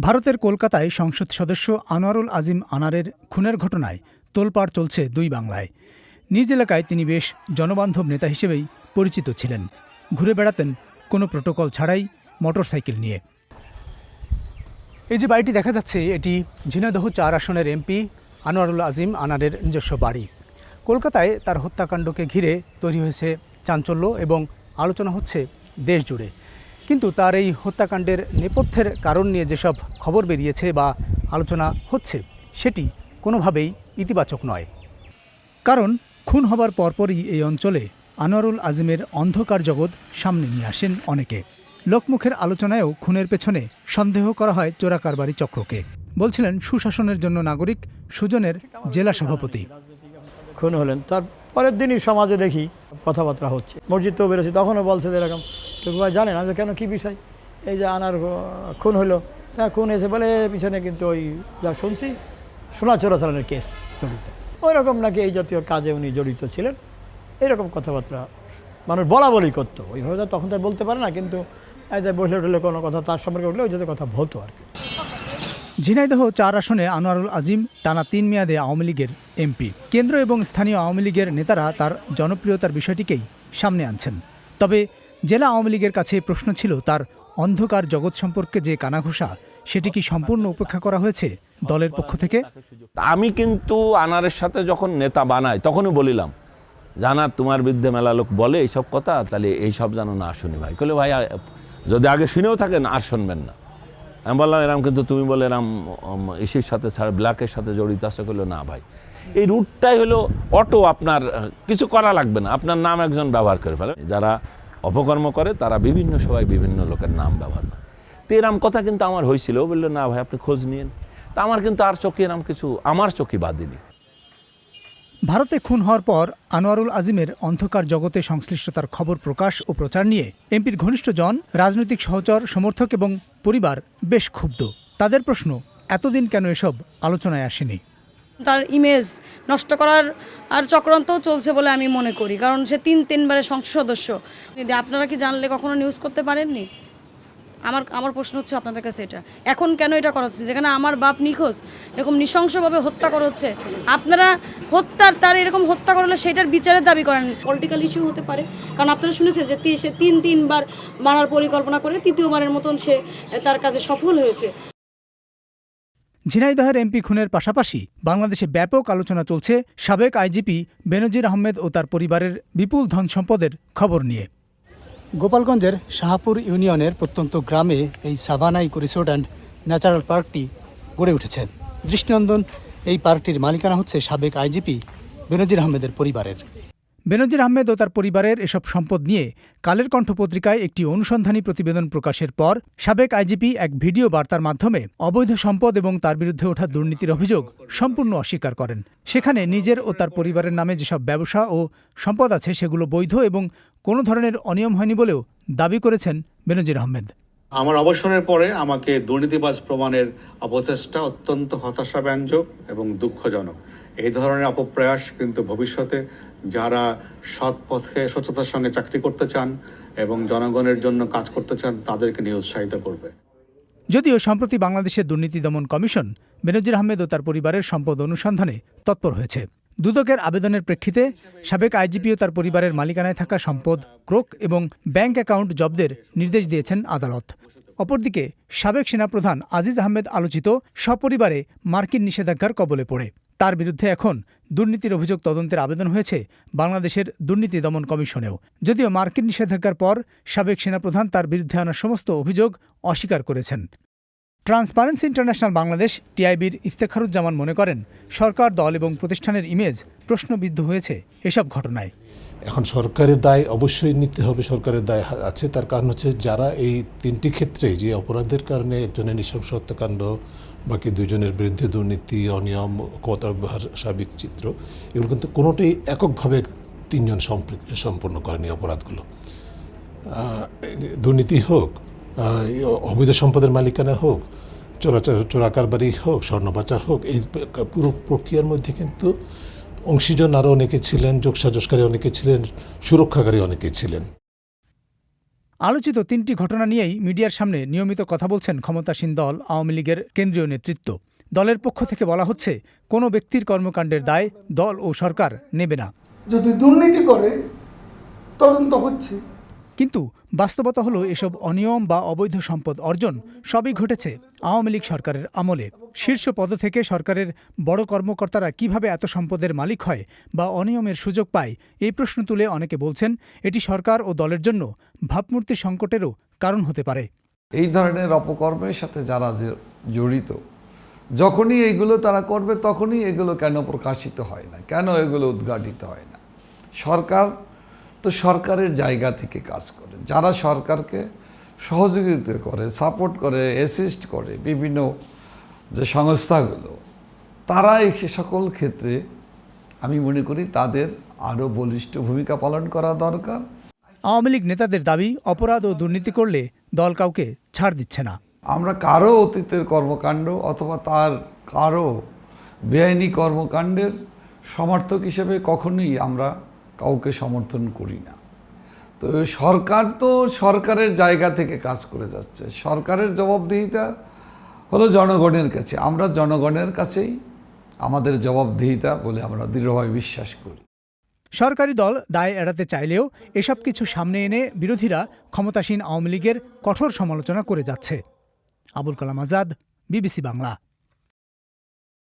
ভারতের কলকাতায় সংসদ সদস্য আনোয়ারুল আজিম আনারের খুনের ঘটনায় তোলপাড় চলছে দুই বাংলায়। নিজ এলাকায় তিনি বেশ জনবান্ধব নেতা হিসেবেই পরিচিত ছিলেন। ঘুরে বেড়াতেন কোনো প্রোটোকল ছাড়াই মোটরসাইকেল নিয়ে। এই যে বাড়িটি দেখা যাচ্ছে, এটি ঝিনাদহ চার আসনের এমপি আনোয়ারুল আজিম আনারের নিজস্ব বাড়ি। কলকাতায় তার হত্যাকাণ্ডকে ঘিরে তৈরি হয়েছে চাঞ্চল্য এবং আলোচনা হচ্ছে দেশ জুড়ে কিন্তু তার এই হত্যাকাণ্ডের নেপথ্যের কারণ নিয়ে যেসব খবর বেরিয়েছে বা আলোচনা হচ্ছে, সেটি কোনোভাবেই ইতিবাচক নয়। কারণ খুন হবার পরপরই এই অঞ্চলে আনোয়ারুল আজিমের অন্ধকার জগৎ সামনে নিয়ে আসেন অনেকে। লোকমুখের আলোচনায়ও খুনের পেছনে সন্দেহ করা হয় চোরাকারবারি চক্রকে। বলছিলেন সুশাসনের জন্য নাগরিক সুজনের জেলা সভাপতি। খুন হলেন। তার পরের দিনই সমাজে দেখি কথাবার্তা হচ্ছে। মসজিদতেও বেরোছি তখনও বলছে এরকম ভাই জানেন আমি বলছি, কেন কী বিষয়? এই যে আনার খুন হলো তা খুন এসে বলে পিছনে কিন্তু ওই যা শুনছি সোনা চোরাচালানের কেস জড়িত। ওই রকম নাকি এই জাতীয় কাজে উনি জড়িত ছিলেন। এরকম কথাবার্তা মানুষ বলা বলি করতো। ওইভাবে তো তখন তো আর বলতে পারে না কিন্তু বসলে উঠলে কোনো কথা তার সম্পর্কে উঠলে ওই জাতীয় কথা বলতো আর কি। ঝিনাইদহ চার আসনে আনোয়ারুল আজিম টানা তিন মেয়াদে আওয়ামী লীগের এমপি। কেন্দ্র এবং স্থানীয় আওয়ামী লীগের নেতারা তার জনপ্রিয়তার বিষয়টিকেই সামনে আনছেন। তবে জেলা আওয়ামী লীগের কাছে প্রশ্ন ছিল, তার অন্ধকার জগৎ সম্পর্কে যে কানাঘোষা, সেটি কি সম্পূর্ণ উপেক্ষা করা হয়েছে দলের পক্ষ থেকে? আমি কিন্তু আনারের সাথে যখন নেতা বানাই তখনই বলিলাম, জানার তোমার বিরুদ্ধে মেলা লোক বলে এইসব কথা, তাহলে এইসব যেন না শুনি ভাই। কলে ভাই যদি আগে শুনেও থাকেন, আর শুনবেন না। আমি বললাম, এরম কিন্তু তুমি বলে এরম ইসির সাথে ছাড়া, ব্ল্যাকের সাথে জড়িত আছে। করল না ভাই। এই রুটটাই হলো অটো আপনার, কিছু করা লাগবে না। আপনার নাম একজন ব্যবহার করে ফেলে। যারা অপকর্ম করে, তারা বিভিন্ন সময় বিভিন্ন লোকের নাম ব্যবহার করে। তো এরম কথা কিন্তু আমার হয়েছিল বলল, না ভাই, আপনি খোঁজ নিন তা আমার কিন্তু আর চোখে এরম কিছু, আমার চোখে বাদিনি ভারতে খুন হওয়ার পর আনোয়ারুল আজিমের অন্ধকার জগতে সংশ্লিষ্টতার খবর, প্রকাশ ও প্রচার নিয়ে এমপির ঘনিষ্ঠজন রাজনৈতিক সহচর, সমর্থক এবং পরিবার বেশ ক্ষুব্ধ। তাদের প্রশ্ন, এতদিন কেন এসব আলোচনায় আসেনি? তার ইমেজ নষ্ট করার আর চক্রান্তও চলছে বলে আমি মনে করি। কারণ সে তিন, তিনবারের সংসদ সদস্য। কিন্তু আপনারা কি জানলে কখনো নিউজ করতে পারেননি? আমার আমার প্রশ্ন হচ্ছে আপনাদের কাছে এটা। এখন কেন এটা করা হচ্ছে? যেখানে আমার বাপ নিখোঁজ, এরকম নৃশংসভাবে হত্যা করা হচ্ছে। আপনারা হত্যার, তার এরকম হত্যা করলে সেটার বিচারের দাবি করেন। পলিটিক্যাল ইস্যু হতে পারে। কারণ আপনারা শুনেছেন যে সে তিন, তিনবার মারার পরিকল্পনা করে তৃতীয়বারের মতন সে, তার কাজে সফল হয়েছে। ঝিনাইদহের এমপি খুনের পাশাপাশি বাংলাদেশে ব্যাপক আলোচনা চলছে সাবেক আইজিপি বেনজির আহমেদ ও তার পরিবারের বিপুল ধন সম্পদের খবর নিয়ে। গোপালগঞ্জের শাহপুর ইউনিয়নের প্রত্যন্ত গ্রামে এই Savannah eco resort and natural পার্কটি গড়ে উঠেছে। দৃষ্টিনন্দন, এই পার্কটির মালিকানা হচ্ছে সাবেক আইজিপি বেনজির আহমেদের পরিবারের। বেনজির আহমেদ ও তার পরিবারের এসব সম্পদ নিয়ে কালের কণ্ঠ পত্রিকায় একটি অনুসন্ধানী প্রতিবেদন প্রকাশের পর সাবেক আইজিপি এক ভিডিও বার্তার মাধ্যমে অবৈধ সম্পদ এবং তার বিরুদ্ধে ওঠা দুর্নীতির অভিযোগ সম্পূর্ণ অস্বীকার করেন। সেখানে নিজের ও তার পরিবারের নামে যেসব ব্যবসা ও সম্পদ আছে সেগুলো বৈধ এবং কোনো ধরনের অনিয়ম হয়নি বলেও দাবি করেছেন বেনজির আহমেদ। আমার অবসরের পরে আমাকে দুর্নীতিবাজ প্রমাণের অপচেষ্টা অত্যন্ত হতাশাব্যঞ্জক এবং দুঃখজনক। এই ধরনের অপপ্রয়াস কিন্তু ভবিষ্যতে যারা সৎ পথে স্বচ্ছতার সঙ্গে চাকরি করতে চান এবং জনগণের জন্য কাজ করতে চান, তাদেরকে নিরুৎসাহিত করবে। যদিও সম্প্রতি বাংলাদেশের দুর্নীতি দমন কমিশন বেনজির আহমেদ ও তার পরিবারের সম্পদ অনুসন্ধানে তৎপর হয়েছে। দুদকের আবেদনের প্রেক্ষিতে সাবেক আইজিপি ও তার পরিবারের মালিকানায় থাকা সম্পদ, ক্রোক এবং ব্যাংক অ্যাকাউন্ট জব্দের নির্দেশ দিয়েছেন আদালত। অপরদিকে সাবেক সেনাপ্রধান আজিজ আহমেদ আলোচিত সপরিবারে মার্কিন নিষেধাজ্ঞার কবলে পড়ে। তার বিরুদ্ধে এখন দুর্নীতির অভিযোগ তদন্তের আবেদন হয়েছে বাংলাদেশের দুর্নীতি দমন কমিশনেও। যদিও মার্কিন নিষেধাজ্ঞার পর সাবেক সেনাপ্রধান তার বিরুদ্ধে আনা সমস্ত অভিযোগ অস্বীকার করেছেন। ট্রান্সপারেন্সি ইন্টারন্যাশনাল বাংলাদেশ টিআইবির ইফতেখারুজ্জামান মনে করেন, সরকার দল এবং প্রতিষ্ঠানের ইমেজ প্রশ্নবিদ্ধ হয়েছে এসব ঘটনায়। এখন সরকারের দায় অবশ্যই নিতে হবে, সরকারের দায় আছে। তার কারণ হচ্ছে যারা এই তিনটি ক্ষেত্রে যে অপরাধের কারণে একজনের নৃশংস হত্যাকাণ্ড, বাকি দুজনের বিরুদ্ধে দুর্নীতি, অনিয়ম ব্যবহার সার্বিক চিত্র, এগুলো কিন্তু কোনোটাই এককভাবে তিনজন সম্পৃ- সম্পন্ন করেনি অপরাধগুলো। দুর্নীতি হোক অবৈধ সম্পদের মালিকানা হোক, চোরাচার, চোরাকারবারি হোক স্বর্ণ পাচার হোক, এই পুরো প্রক্রিয়ার মধ্যে কিন্তু অংশীজন আরও অনেকে ছিলেন যোগসাজসকারী অনেকে ছিলেন সুরক্ষাকারী অনেকে ছিলেন। আলোচিত তিনটি ঘটনা নিয়েই মিডিয়ার সামনে নিয়মিত কথা বলছেন ক্ষমতাসীন দল আওয়ামী লীগের কেন্দ্রীয় নেতৃত্ব। দলের পক্ষ থেকে বলা হচ্ছে কোনো ব্যক্তির কর্মকাণ্ডের দায় দল ও সরকার নেবে না। যদি দুর্নীতি করে তদন্ত হচ্ছে। কিন্তু বাস্তবতা হলো এসব অনিয়ম বা অবৈধ সম্পদ অর্জন সবই ঘটেছে আওয়ামী লীগ সরকারের আমলে। শীর্ষ পদ থেকে সরকারের বড় কর্মকর্তারা কীভাবে এত সম্পদের মালিক হয় বা অনিয়মের সুযোগ পায়, এই প্রশ্ন তুলে অনেকে বলছেন, এটি সরকার ও দলের জন্য ভাবমূর্তি সংকটেরও কারণ হতে পারে। এই ধরনের অপকর্মের সাথে যারা জড়িত, যখনই এগুলো তারা করবে তখনই এগুলো কেন প্রকাশিত হয় না? কেন এগুলো উদ্ঘাটিত হয় না? সরকার তো সরকারের জায়গা থেকে কাজ করে। যারা সরকারকে সহযোগিতা করে সাপোর্ট করে অ্যাসিস্ট করে বিভিন্ন যে সংস্থাগুলো তারা এই সকল ক্ষেত্রে আমি মনে করি তাদের আরও বলিষ্ঠ ভূমিকা পালন করা দরকার। আওয়ামী লীগ নেতাদের দাবি অপরাধ ও দুর্নীতি করলে দল কাউকে ছাড় দিচ্ছে না। আমরা কারও অতীতের কর্মকাণ্ড অথবা তার কারও বেআইনি কর্মকাণ্ডের সমর্থক হিসেবে কখনোই আমরা কাউকে সমর্থন করি না। তো সরকার তো সরকারের জায়গা থেকে কাজ করে যাচ্ছে। সরকারের জবাবদিহিতা হলো জনগণের কাছে। আমরা জনগণের কাছেই আমাদের জবাবদিহিতা বলে আমরা দৃঢ়ভাবে বিশ্বাস করি। সরকারি দল দায় এড়াতে চাইলেও এসব কিছু সামনে এনে বিরোধীরা ক্ষমতাসীন আওয়ামী লীগের কঠোর সমালোচনা করে যাচ্ছে। আবুল কালাম আজাদ, বিবিসি বাংলা।